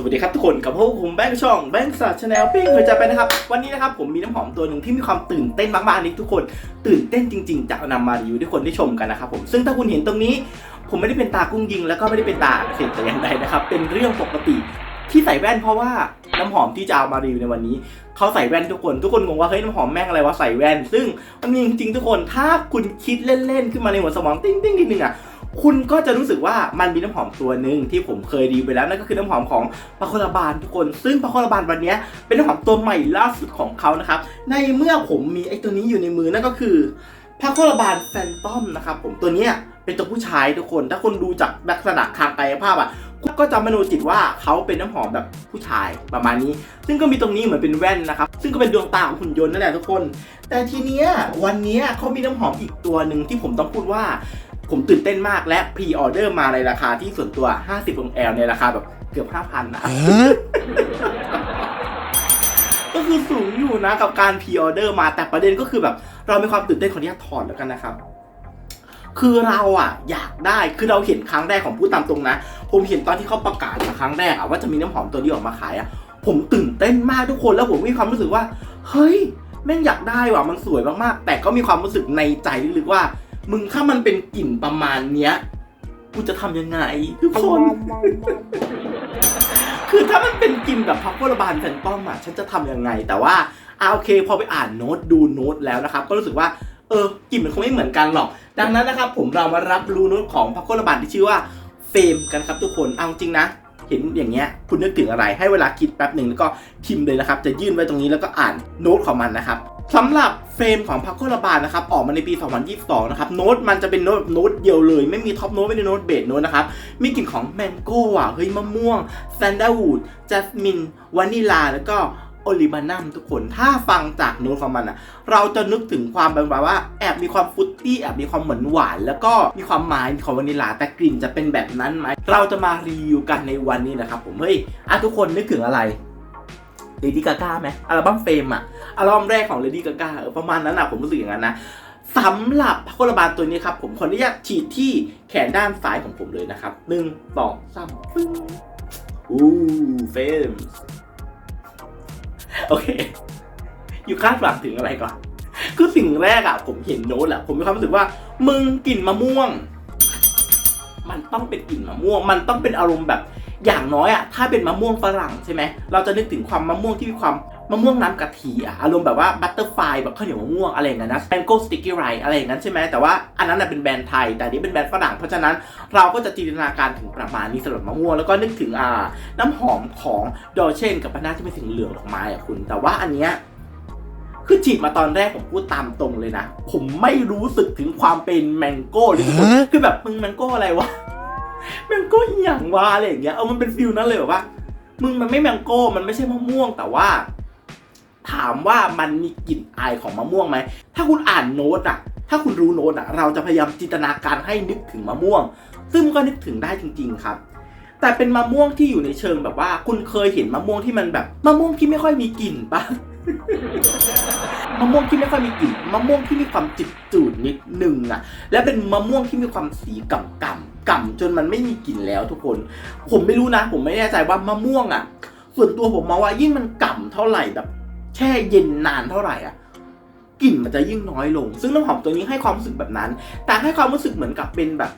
สวัสดีครับทุกคนกับพวกผมแบงค์ช่องแบงค์สัตชาแนลปิ้งเคยจะไปนะครับ วันนี้นะครับผมมีน้ำหอมตัวหนึ่งที่มีความตื่นเต้นมากๆนี่ทุกคน ตื่นเต้นจริง ๆ จะนำมารีวิวให้คนได้ชมกันนะครับผมซึ่งถ้าคุณเห็นตรงนี้ ผมไม่ได้เป็นตากุ้งยิง แล้วก็ไม่ได้เป็นตาเสบแต่อย่างใดนะครับเป็นเรื่องปกติที่ใส่แว่นเพราะว่าน้ำหอมที่จะเอามารีวิวในวันนี้เขาใส่แว่นทุกคนทุกคนงงว่าเฮ้ยน้ำหอมแม่งอะไรวะใส่แว่น ซึ่งมันมีจริงๆทุกคนถ้าคุณคิดเล่นๆขึ้นมาในหัวสมองติ้งๆนิดนึงอะ คุณก็จะรู้สึกว่ามันมีน้ำหอมตัวหนึ่งที่ผมเคยรีวิวไปแล้วนั่นก็คือน้ำหอมของปาโคลาบานทุกคน ซึ่งปาโคลาบานวันนี้เป็นน้ำหอมตัวใหม่ล่าสุดของเขานะครับ ในเมื่อผมมีไอ้ตัวนี้อยู่ในมือนั่นก็คือพาโคลาบานแฟนตอมนะครับผมตัวเนี้ยเป็นตัวผู้ชายทุกคน ถ้าคนดูจากลักษณะทางกายภาพอะก็จะมโนจิตว่าเขาเป็นน้ำหอมแบบผู้ชายประมาณนี้ ซึ่งก็มีตรงนี้เหมือนเป็นแว่นนะครับ ซึ่งก็เป็นดวงตาของหุ่นยนต์นั่นแหละทุกคน แต่ทีเนี้ยวันเนี้ยเขามีน้ำหอมอีกตัวหนึ่งที่ผมต้องพูดว่า ผมตื่นเต้นมากและพรีออเดอร์มาในราคาที่ส่วนตัว 50องแอลในราคาแบบเกือบ 5,000นะก็คือสูงอยู่นะกับการพรีออเดอร์มาแต่ประเด็นก็คือแบบ เรามีความตื่นเต้นขออนุญาตถอดแล้วกันนะครับ คือเราอะอยากได้คือเราเห็นครั้งแรกของผู้ตามตรงนะ ผมเห็นตอนที่เขาประกาศมาครั้งแรกอะว่าจะมีน้ำหอมตัวนี้ออกมาขายอะผมตื่นเต้นมากทุกคนแล้วผมมีความรู้สึกว่า เฮ้ยแม่งอยากได้ว่ะมันสวยมากๆ แต่ก็มีความรู้สึกในใจลึกๆว่า มึงถ้ามันเป็นกลิ่นประมาณเนี้ย กูจะทำยังไง ทุกคน คือถ้ามันเป็นกลิ่นแบบพับเปอร์บานแฟนต้อมอะฉันจะทำยังไง แต่ว่าอาโอเค พอไปอ่านโน้ตดูโน้ตแล้วนะครับ ก็รู้สึกว่าเออกลิ่นมันคงไม่เหมือนกันหรอก ดังนั้นนะครับผมเรามารับรู้โน้ตของพับเปอร์บานที่ชื่อว่าเฟมกันครับทุกคนเอาจริงนะเห็นอย่างเงี้ยคุณนึกถึงอะไรให้เวลาคิดแป๊บหนึ่งแล้วก็พิมพ์เลยนะครับ จะยื่นไว้ตรงนี้แล้วก็อ่านโน้ตของมันนะครับ สำหรับเฟรมของพักโคลบาลนะครับออกมาในปี 2022 นะครับโน้ตมันจะเป็นโน้ตโน้ตเดียวเลย ไม่มีท็อปโน้ตไม่ได้โน้ตเบสโน้ตนะครับ มีกลิ่นของแมงโก้อะเฮ้ยมะม่วงแซนด์วูดจัสมินวานิลา แล้วก็โอลิบานัมทุกคนถ้าฟังจากโน้ตของมันอะ เราจะนึกถึงความแบบว่าแอบมีความฟุตตี้แอบมีความเหมือนหวาน แล้วก็มีความหมายของวานิลาแต่กลิ่นจะเป็นแบบนั้นไหมเราจะมารีวิวกันในวันนี้นะครับผมเฮ้ยอะทุกคนนึกถึงอะไร เลดี้กาก้าไหมอัลบั้มเฟมอะอัลบั้มแรกของ Lady Gaga เออประมาณนั้นอะผมรู้สึกอย่างนั้นนะสำหรับพาโคลบานตัวนี้ครับ ผมขออนุญาตฉีดที่แขนด้านซ้ายของผมเลยนะครับหนึ่งสองสามปึ้งอู้เฟมโอเค อยู่คาดหวังถึงอะไรก่อน คือสิ่งแรกอะผมเห็นโน้ตแหละผมมีความรู้สึกว่า มึงกลิ่นมะม่วง มันต้องเป็นกลิ่นมะม่วง มันต้องเป็นอารมณ์แบบ อย่างน้อยอะถ้าเป็นมะม่วงฝรั่งใช่ไหมเราจะนึกถึงความมะม่วงที่มีความมะม่วงน้ำกะทิอะอารมณ์แบบว่าบัตเตอร์ไฟแบบข้าวเหนียวมะม่วงอะไรอย่างนั้นนะแมงโก้สติกกี้ไรอะไรอย่างนั้นใช่ไหมแต่ว่าอันนั้นน่ะเป็นแบรนด์ไทย แต่อันนี้เป็นแบรนด์ฝรั่งเพราะฉะนั้นเราก็จะจินตนาการถึงประมาณนี้สำหรับมะม่วงแล้วก็นึกถึงอ่าน้ำหอมของดอเชนกับปานาที่เป็นสีเหลืองดอกไม้อะคุณ แต่ว่าอันเนี้ยคือฉีดมาตอนแรกผมพูดตามตรงเลยนะ ผมไม่รู้สึกถึงความเป็นแมงโก้เลยทุกคนคือแบบมึงแมงโก้อะไรวะ แมงโก้อหย่างวะอะไรอย่างเงี้ย เออมันเป็นฟิลนั้นเลยแบบว่า มึงมันไม่แมงโก้ มันไม่ใช่มะม่วง แต่ว่า ถามว่ามันมีกลิ่นอายของมะม่วงไหม ถ้าคุณอ่านโน้ตอะถ้าคุณรู้โน้ตอะเราจะพยายามจินตนาการให้นึกถึงมะม่วง ซึ่งมันก็นึกถึงได้จริง ๆ ครับ แต่เป็นมะม่วงที่อยู่ในเชิงแบบว่า คุณเคยเห็นมะม่วงที่มันแบบมะม่วงที่ไม่ค่อยมีกลิ่นปะ มะม่วงที่ไม่ค่อยมีกลิ่นมะม่วงที่มีความจิบจูดนิดนึงอะและเป็นมะม่วงที่มีความสีก่ำกำกำจนมันไม่มีกลิ่นแล้วทุกคน ผมไม่รู้นะ ผมไม่แน่ใจว่ามะม่วงอะส่วนตัวผมมองว่ายิ่งมันก่ำเท่าไหร่แบบ แช่เย็นนานเท่าไหร่อะกลิ่นมันจะยิ่งน้อยลง ซึ่งน้ำหอมตัวนี้ให้ความรู้สึกแบบนั้น แต่ให้ความรู้สึกเหมือนกับเป็นแบบ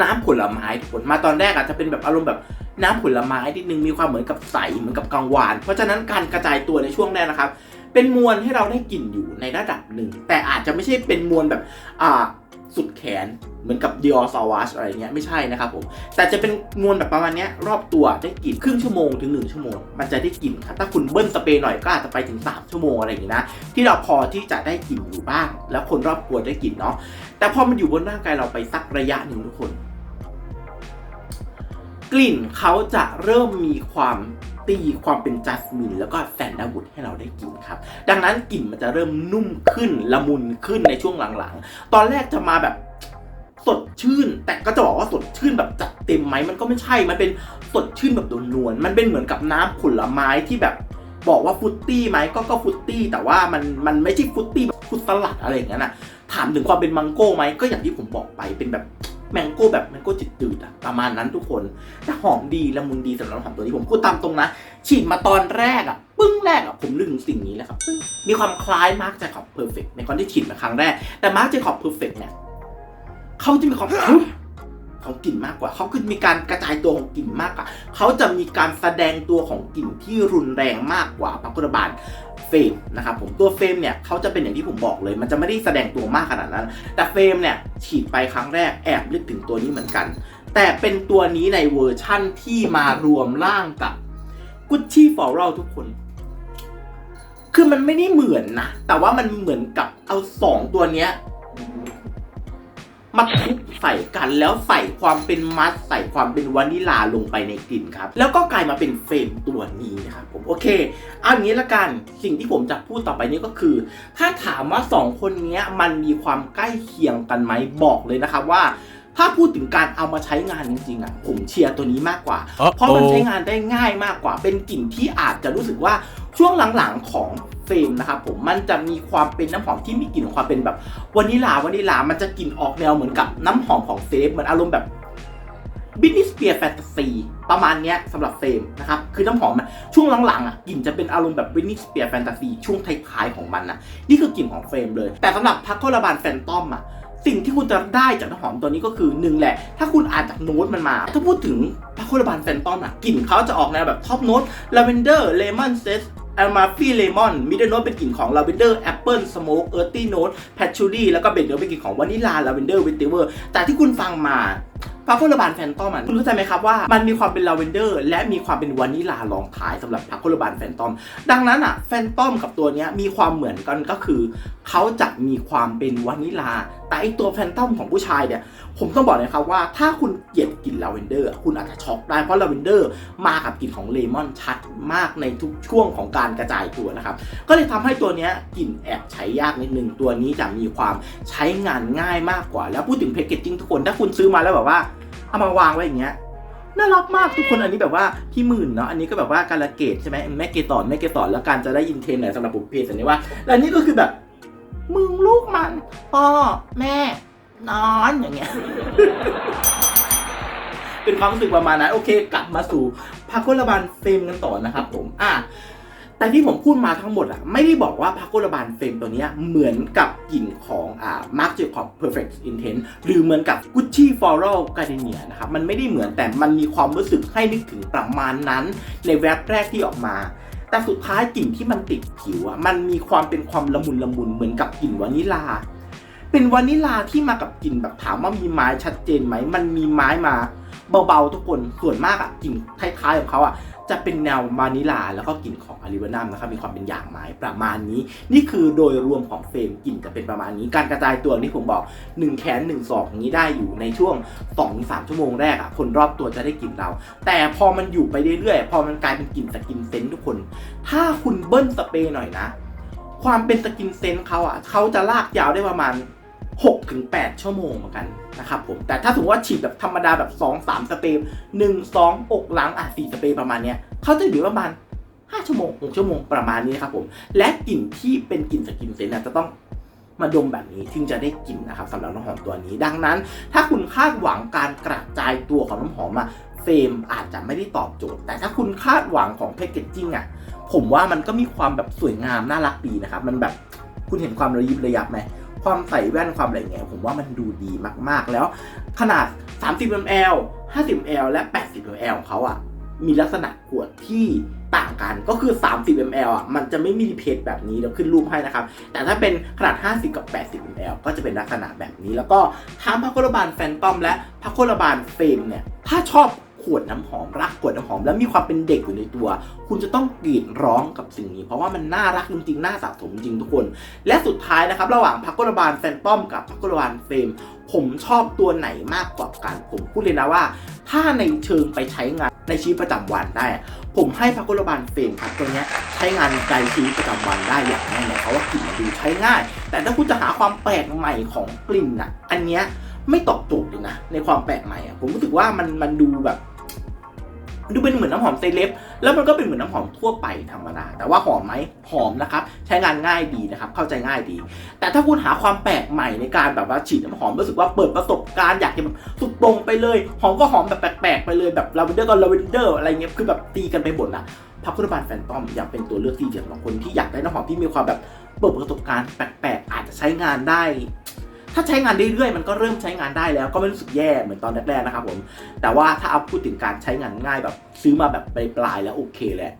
น้ำผลไม้ทุกคนมาตอนแรกอาจจะเป็นแบบอารมณ์แบบน้ำผลไม้นิดนึงมีความเหมือนกับใสเหมือนกับกังวาน เพราะฉะนั้นการกระจายตัวในช่วงแรกนะครับ เป็นมวลให้เราได้กลิ่นอยู่ในระดับหนึ่ง แต่อาจจะไม่ใช่เป็นมวลแบบอ่าสุดแขนเหมือนกับ Dior Sauvage อะไรเงี้ยไม่ใช่นะครับผมแต่จะเป็นมวลแบบประมาณนี้รอบตัวได้กลิ่นครึ่งชั่วโมงถึง 1 ชั่วโมง มันจะได้กลิ่นครับถ้าคุณเบิ้ลสเปรย์หน่อยก็อาจจะไปถึง 3 ชั่วโมงอะไรอย่างงี้นะที่เราพอที่จะได้กลิ่นอยู่บ้าง แล้วคนรอบตัวได้กลิ่นเนาะแต่พอมันอยู่บนร่างกายเราไปสักระยะหนึ่งทุกคน กลิ่นเขาจะเริ่มมีความตีความเป็นจัสมินแล้วก็แซนดาวูดให้เราได้กลิ่นครับ ดังนั้นกลิ่นมันจะเริ่มนุ่มขึ้นละมุนขึ้นในช่วงหลังๆ ตอนแรกจะมาแบบสดชื่น แต่ก็จะบอกว่าสดชื่นแบบจัดเต็มไหมมันก็ไม่ใช่ มันเป็นสดชื่นแบบนวลๆมันเป็นเหมือนกับน้ำผลไม้ที่แบบบอกว่าฟุตตี้ไหมก็ก็ฟุตตี้ แต่ว่ามันมันไม่ใช่ฟุตตี้แบบฟุตสลัดอะไรอย่างนั้นนะถามถึงความเป็นมังโก้ไหมก็อย่างที่ผมบอกไปเป็นแบบ แมงโก้แบบแมงโก้จืดๆอะประมาณนั้นทุกคนแต่หอมดีละมุนดีสำหรับน้ำหอมตัวนี้ผมพูดตามตรงนะ ฉีดมาตอนแรกอะปึ้งแรกอะผมนึกถึงสิ่งนี้แล้วครับมีความคล้ายมาร์คเจคอบเพอร์เฟกในตอนที่ฉีดมาครั้งแรกแต่มาร์คเจคอบเพอร์เฟกเนี่ยเขาจะมีความ ของกลิ่นมากกว่า เขาคือมีการกระจายตัวของกลิ่นมากกว่า เขาจะมีการแสดงตัวของกลิ่นที่รุนแรงมากกว่าพักกุบาลเฟมนะครับผมตัวเฟมเนี่ยเขาจะเป็นอย่างที่ผมบอกเลย มันจะไม่ได้แสดงตัวมากขนาดนั้น แต่เฟมเนี่ยฉีดไปครั้งแรกแอบนึกถึงตัวนี้เหมือนกัน แต่เป็นตัวนี้ในเวอร์ชั่นที่มารวมร่างกับกุชชี่ฟอรัลทุกคนคือมันไม่ได้เหมือนนะ แต่ว่ามันเหมือนกับเอาสองตัวเนี้ย มาทุบใส่กันแล้วใส่ความเป็นมัสใส่ความเป็นวานิลาลงไปในกลิ่นครับ แล้วก็กลายมาเป็นเฟรมตัวนี้นะครับผมโอเคเอาอย่างนี้ละกันสิ่งที่ผมจะพูดต่อไปนี้ก็คือ ถ้าถามว่าสองคนนี้มันมีความใกล้เคียงกันไหมบอกเลยนะครับว่าถ้าพูดถึงการเอามาใช้งานจริงๆอะผมเชียร์ตัวนี้มากกว่า เพราะมันใช้งานได้ง่ายมากกว่า เป็นกลิ่นที่อาจจะรู้สึกว่า ช่วงหลังๆของเฟรมนะครับผมมันจะมีความเป็นน้ำหอมที่มีกลิ่นของความเป็นแบบวานิลาวานิลา มันจะกลิ่นออกแนวเหมือนกับน้ำหอมของเซฟเหมือนอารมณ์แบบบิ t นิสเปียแฟนตาซีประมาณเนี้ยสำหรับเฟรมนะครับคือน้ำหอมอะช่วงหลังๆอะกลิ่นจะเป็นอารมณ์แบบบิ t นิสเปียแฟนตาซีช่วงท้ายๆของมันนะนี่คือกลิ่นของเฟรมเลย แต่สำหรับพักโคลาบานแฟนตอมอะสิ่งที่คุณจะได้จากน้ำหอมตัวนี้ก็คือหนึ่งแหละ ถ้าคุณอ่านจากโน้ตมันมา ถ้าพูดถึงพาโคลบานแฟนตอมอะกลิ่นเขาจะออกแนวแบบท็อปโน้ตลาเวนเดอร์เลมอนเซส อลมาฟี่เลมอนมิดเดิลโน้ตเป็นกลิ่นของลาเวนเดอร์แอปเปิลสโมกเออร์ตี้โน้ตแพชชูรี่แล้วก็เบนเดอร์เป็นกลิ่นของวานิลาลาเวนเดอร์วิตเทเวอร์แต่ที่คุณฟังมาพาโคลบานแฟนตอมคุณเข้าใจไหมครับว่ามันมีความเป็นลาเวนเดอร์ และมีความเป็นวานิลาลองท้ายสำหรับพาโคลบานแฟนตอม ดังนั้นอะแฟนตอมกับตัวนี้มีความเหมือนกันก็คือ เขาจะมีความเป็นวานิลา แต่ไอตัวแฟนตอมของผู้ชายเนี่ย ผมต้องบอกเลยครับว่าถ้าคุณเกลียดกลิ่นลาเวนเดอร์ คุณอาจจะช็อกได้ เพราะลาเวนเดอร์มากับกลิ่นของเลมอนชัดมากในทุกช่วงของการกระจายตัวนะครับ ก็เลยทำให้ตัวนี้กลิ่นแอบใช้ยากนิดนึง ตัวนี้จะมีความใช้งานง่ายมากกว่า แล้วพูดถึงแพคเกจจิ้งทุกคนถ้าคุณซื้อมาแล้วแบบว่าเอามาวางไว้อย่างเงี้ยน่ารักมากทุกคนอันนี้แบบว่าพี่หมื่นเนาะอันนี้ก็แบบว่าการละเกตใช่ไหมแม่เกสอนแม่เกสอนแล้วการจะได้ยินเทนหน่อยสำหรับผมเพจอันนี้ว่าแล้วอันนี้ก็คือแบบ มึงลูกมันพ่อแม่ นอนอย่างเงี้ย เป็นความรู้สึกประมาณนั้น โอเค กลับมาสู่พาโกลบานเฟรมกันต่อนะครับ ผม อะแต่ที่ผมพูดมาทั้งหมดอะไม่ได้บอกว่าพาโกลบานเฟรมตัวนี้เหมือนกับกลิ่นของอ่ามาร์ j เจคอบ perfect intent หรือเหมือนกับ Gucci floral gardenia นะครับ มันไม่ได้เหมือนแต่มันมีความรู้สึกให้นึกถึงประมาณนั้น ในแวบแรกที่ออกมา แต่สุดท้ายกลิ่นที่มันติดผิวอะมันมีความเป็นความละมุนละมุนเหมือนกับกลิ่นวานิลา เป็นวานิลาที่มากับกลิ่นแบบถามว่ามีไม้ชัดเจนไหม มันมีไม้มา เบาๆทุกคนส่วนมากอะกลิ่นท้ายๆของเขาอะจะเป็นแนววานิลาแล้วก็กลิ่นของอาริวานัมนะครับมีความเป็นอย่างไม้ประมาณนี้ นี่คือโดยรวมของเฟรมกลิ่นจะเป็นประมาณนี้ การกระจายตัวที่ผมบอก 1 แขน1ศอกอย่างนี้ได้อยู่ในช่วง 2-3 ชั่วโมงแรกอะคนรอบตัวจะได้กลิ่นเรา แต่พอมันอยู่ไปเรื่อยๆ พอมันกลายเป็นกลิ่นสกินเซนทุกคน ถ้าคุณเบิ้ลสเปรย์หน่อยนะ ความเป็นสกินเซนเขาอะเขาจะลากยาวได้ประมาณ 6-8ถึง8ชั่วโมงเหมือนกันนะครับผม แต่ถ้าสมมติว่าฉีดแบบธรรมดาแบบ 2 3 สเปรย์1 2 อกหลังอะ4สเปรย์ประมาณเนี้ยเขาจะอยู่ประมาณ 5 ชั่วโมง 6 ชั่วโมงประมาณนี้นะครับผม และกลิ่นที่เป็นกลิ่นสกินเซนต์จะต้องมาดมแบบนี้ถึงจะได้กลิ่นนะครับสำหรับน้ำหอมตัวนี้ ดังนั้น ถ้าคุณคาดหวังการกระจายตัวของน้ำหอมอะเฟรมอาจจะไม่ได้ตอบโจทย์ แต่ถ้าคุณคาดหวังของแพคเกจจิ้งอะผมว่ามันก็มีความแบบสวยงามน่ารักดีนะครับมันแบบคุณเห็นความระยิบระยับไหม ความใส่แว่นความอะไรเงี้ยผมว่ามันดูดีมากๆ แล้ว ขนาด 30 ml 50 ml และ 80 ml ของเขาอะมีลักษณะขวดที่ต่างกันก็คือ 30 ml อะมันจะไม่มีเพจแบบนี้เดี๋ยวขึ้นรูปให้นะครับ แต่ถ้าเป็นขนาด 50 กับ 80 ml ก็จะเป็นลักษณะแบบนี้ แล้วก็ทั้งพักโคลบานแฟนตอมและพักโคลบานเฟรมเนี่ย ถ้าชอบ วดน้ำหอมรักขวดน้ำหอม แล้วมีความเป็นเด็กอยู่ในตัว คุณจะต้องกรีดร้องกับสิ่งนี้ เพราะว่ามันน่ารักจริงๆ น่าสะสมจริงทุกคน และสุดท้ายนะครับ ระหว่างพักกลบานแฟนตอมกับพักกลบานเฟรมผมชอบตัวไหนมากกว่ากัน ผมพูดเลยนะว่า ถ้าในเชิงไปใช้งานในชีวิตประจำวันได้ ผมให้พักกลบานเฟรมครับตัวนี้ใช้งานในชีวิตประจำวันได้อย่างแน่นอนเพราะว่ากลิ่นมันดูใช้ง่าย แต่ถ้าคุณจะหาความแปลกใหม่ของกลิ่นอะ อันเนี้ยไม่ตอบโจทย์เลยนะในความแปลกใหม่อะผมรู้สึกว่ามันมันดูแบบ ดูเป็นเหมือนน้ำหอมเซเลบแล้วมันก็เป็นเหมือนน้ำหอมทั่วไปธรรมดา แต่ว่าหอมไหมหอมนะครับ ใช้งานง่ายดีนะครับ เข้าใจง่ายดี แต่ถ้าคุณหาความแปลกใหม่ในการแบบว่าฉีดน้ำหอมรู้สึกว่าเปิดประสบการณ์อยากจะแบบสุดตรงไปเลย หอมก็หอมแบบแปลกๆไปเลยแบบลาเวนเดอร์ก็ลาเวนเดอร์อะไรเงี้ย คือแบบตีกันไปหมดนะพักคุบาลแฟนตอมอยากเป็นตัวเลือกที่ดีสำหรับคนที่อยากได้น้ำหอมที่มีความแบบเปิดประสบการณ์แปลกๆอาจจะใช้งานได้ ถ้าใช้งานเรื่อยๆ มันก็เริ่มใช้งานได้แล้ว ก็ไม่รู้สึกแย่เหมือนตอนแรกๆนะครับผม แต่ว่าถ้าเอาพูดถึงการใช้งานง่ายแบบซื้อมาแบบปลายๆแล้วโอเคแหละ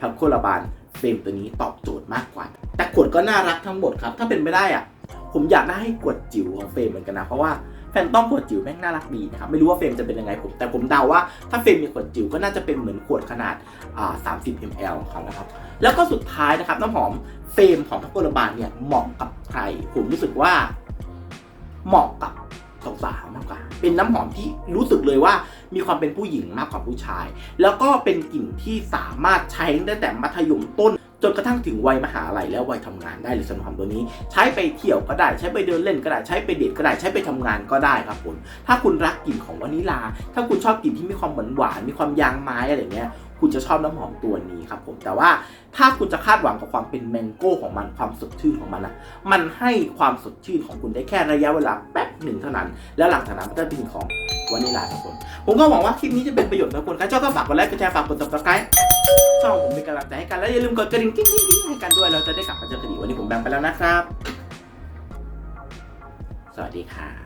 พับโคลาบานเฟรมตัวนี้ตอบโจทย์มากกว่า แต่ขวดก็น่ารักทั้งหมดครับ ถ้าเป็นไม่ได้อะผมอยากได้ให้ขวดจิ๋วของเฟรมเหมือนกันนะ เพราะว่าแฟนต้องขวดจิ๋วแม่งน่ารักดีนะครับ ไม่รู้ว่าเฟรมจะเป็นยังไงผม แต่ผมเดาว่าถ้าเฟรมมีขวดจิ๋วก็น่าจะเป็นเหมือนขวดขนาดอ่า30 ml ของเขานะครับ แล้วก็สุดท้ายนะครับน้ำหอมเฟรมของพับโคลบานเนี่ยเหมาะกับใคร ผมรู้สึกว่า เหมาะกับสาวๆมากกว่า เป็นน้ำหอมที่รู้สึกเลยว่ามีความเป็นผู้หญิงมากกว่าผู้ชาย แล้วก็เป็นกลิ่นที่สามารถใช้ได้แต่มัธยมต้น จนกระทั่งถึงวัยมหาลัยแล้ววัยทำงานได้เลยสำหรับหอมตัวนี้ ใช้ไปเที่ยวก็ได้ใช้ไปเดินเล่นก็ได้ใช้ไปเดทก็ได้ใช้ไปทำงานก็ได้ครับผมถ้าคุณรักกลิ่นของวานิลา ถ้าคุณชอบกลิ่นที่มีความหวานหวานมีความยางไม้อะไรเงี้ย คุณจะชอบน้ำหอมตัวนี้ครับผมแต่ว่าถ้าคุณจะคาดหวังกับความเป็นแมงโก้ของมันความสดชื่นของมันนะมันให้ความสดชื่นของคุณได้แค่ระยะเวลาแป๊บหนึ่งเท่านั้น แล้วหลังจากนั้นก็จะเป็นของวานิลาทุกคน ผมก็หวังว่าคลิปนี้จะเป็นประโยชน์กับคนใครชอบก็ฝากกดไลค์กดแชร์ฝากกด subscribe ช่องผมเป็นกำลังใจให้กันแล้วอย่าลืมกดกระดิ่งกิ๊งกิ๊งกิ๊งให้กันด้วยเราจะได้กลับมาเจอกันอีกวันนี้ผมแบงค์ไปแล้วนะครับ สวัสดีครับ